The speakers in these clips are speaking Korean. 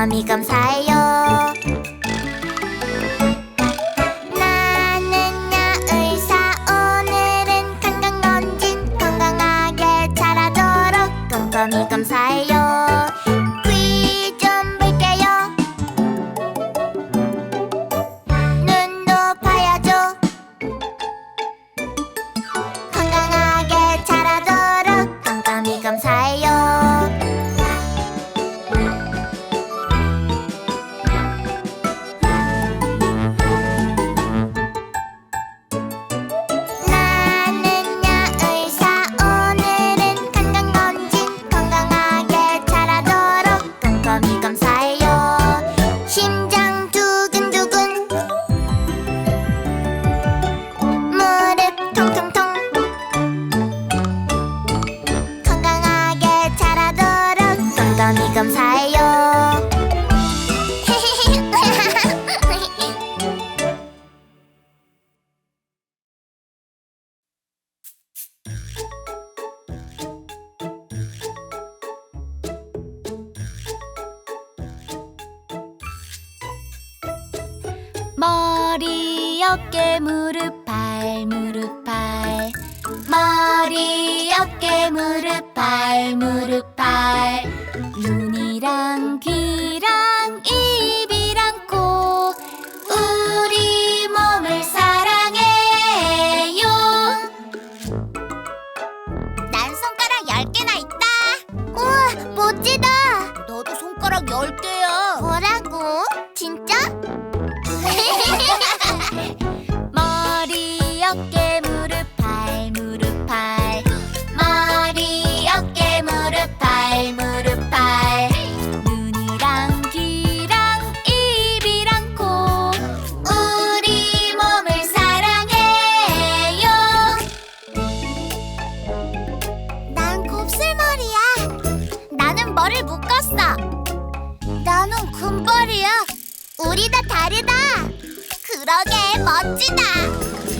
감히 감사해요. 우리 어깨 무릎 머리를 묶었어. 나는 금발이야. 우리 다 다르다. 그러게 멋지다.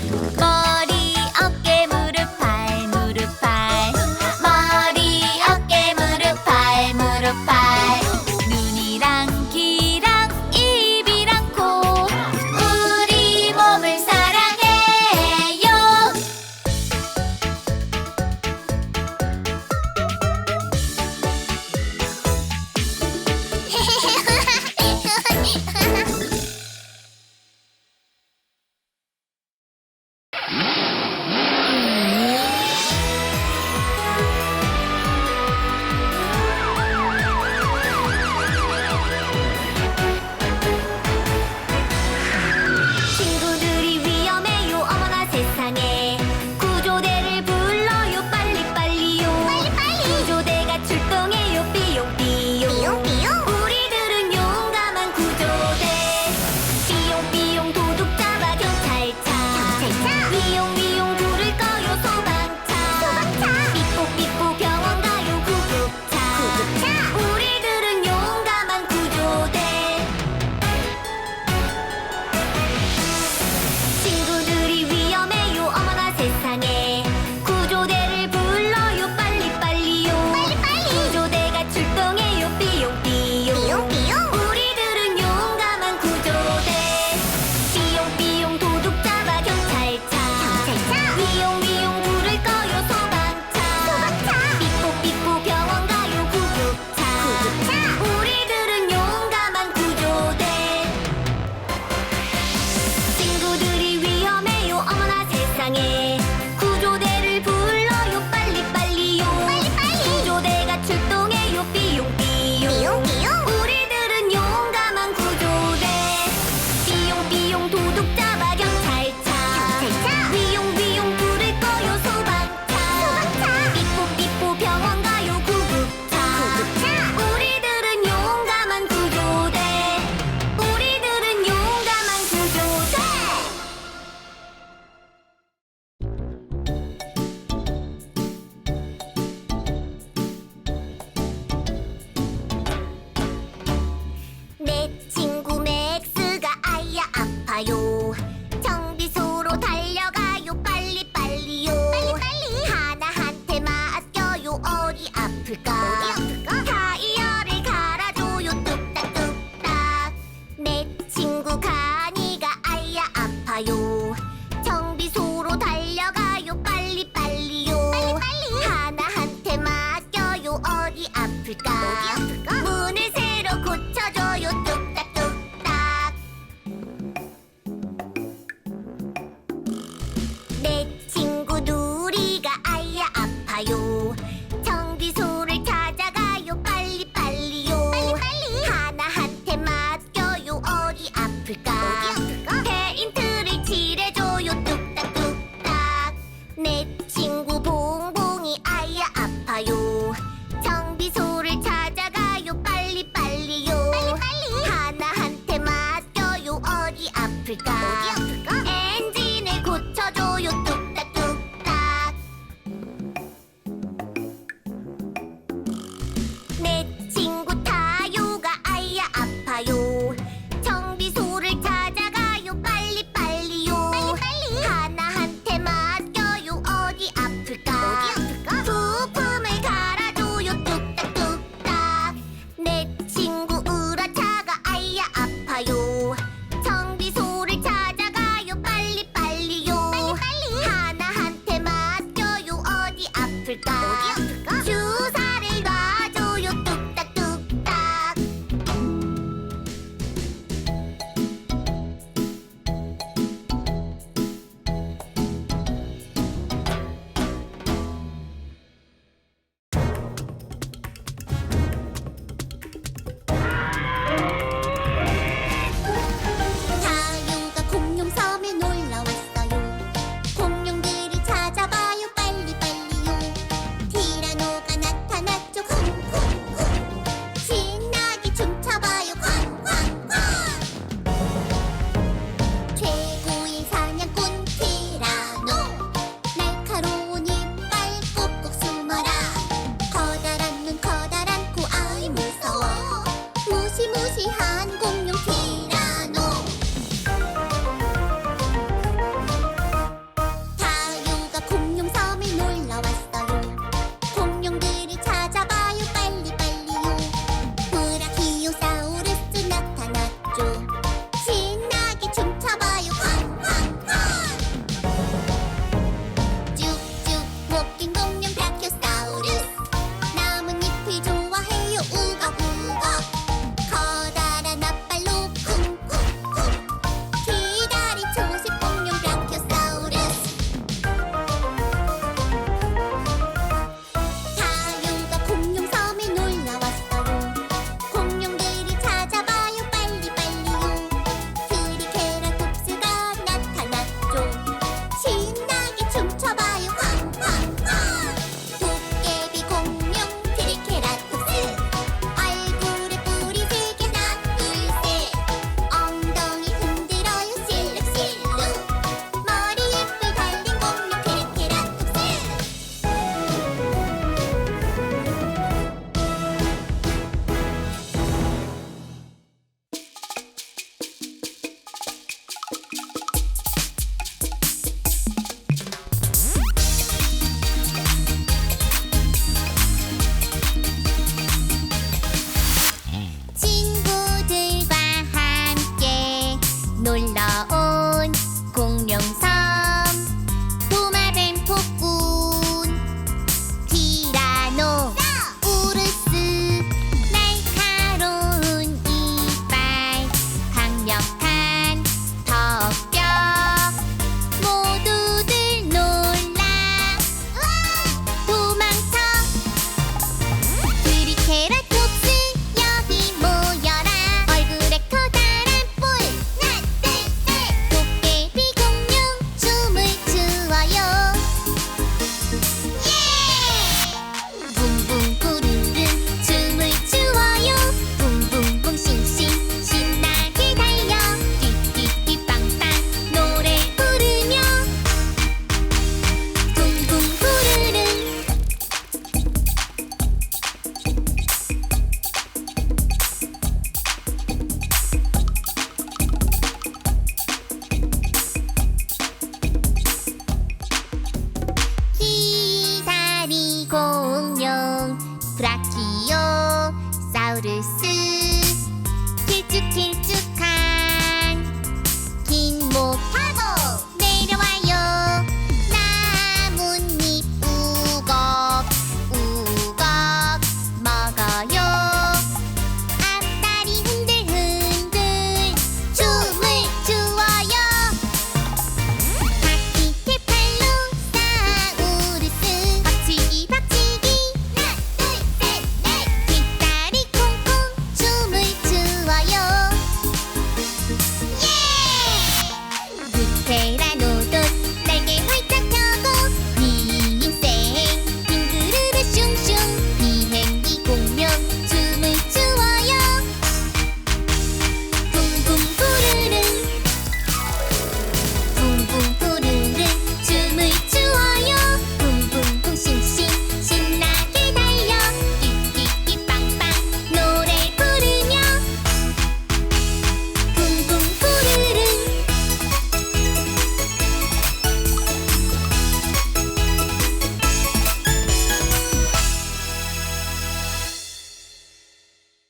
つか 내 친구 타요가 아야 아파요. 정비소를 찾아가요. 빨리빨리요. 하나한테 맡겨요. 어디 아플까? 어디 아플까? 부품을 갈아줘요. 뚝딱뚝딱. 내 친구 우라차가 아야 아파요. 정비소를 찾아가요. 빨리빨리요. 빨리빨리. 하나한테 맡겨요. 어디 아플까? 어디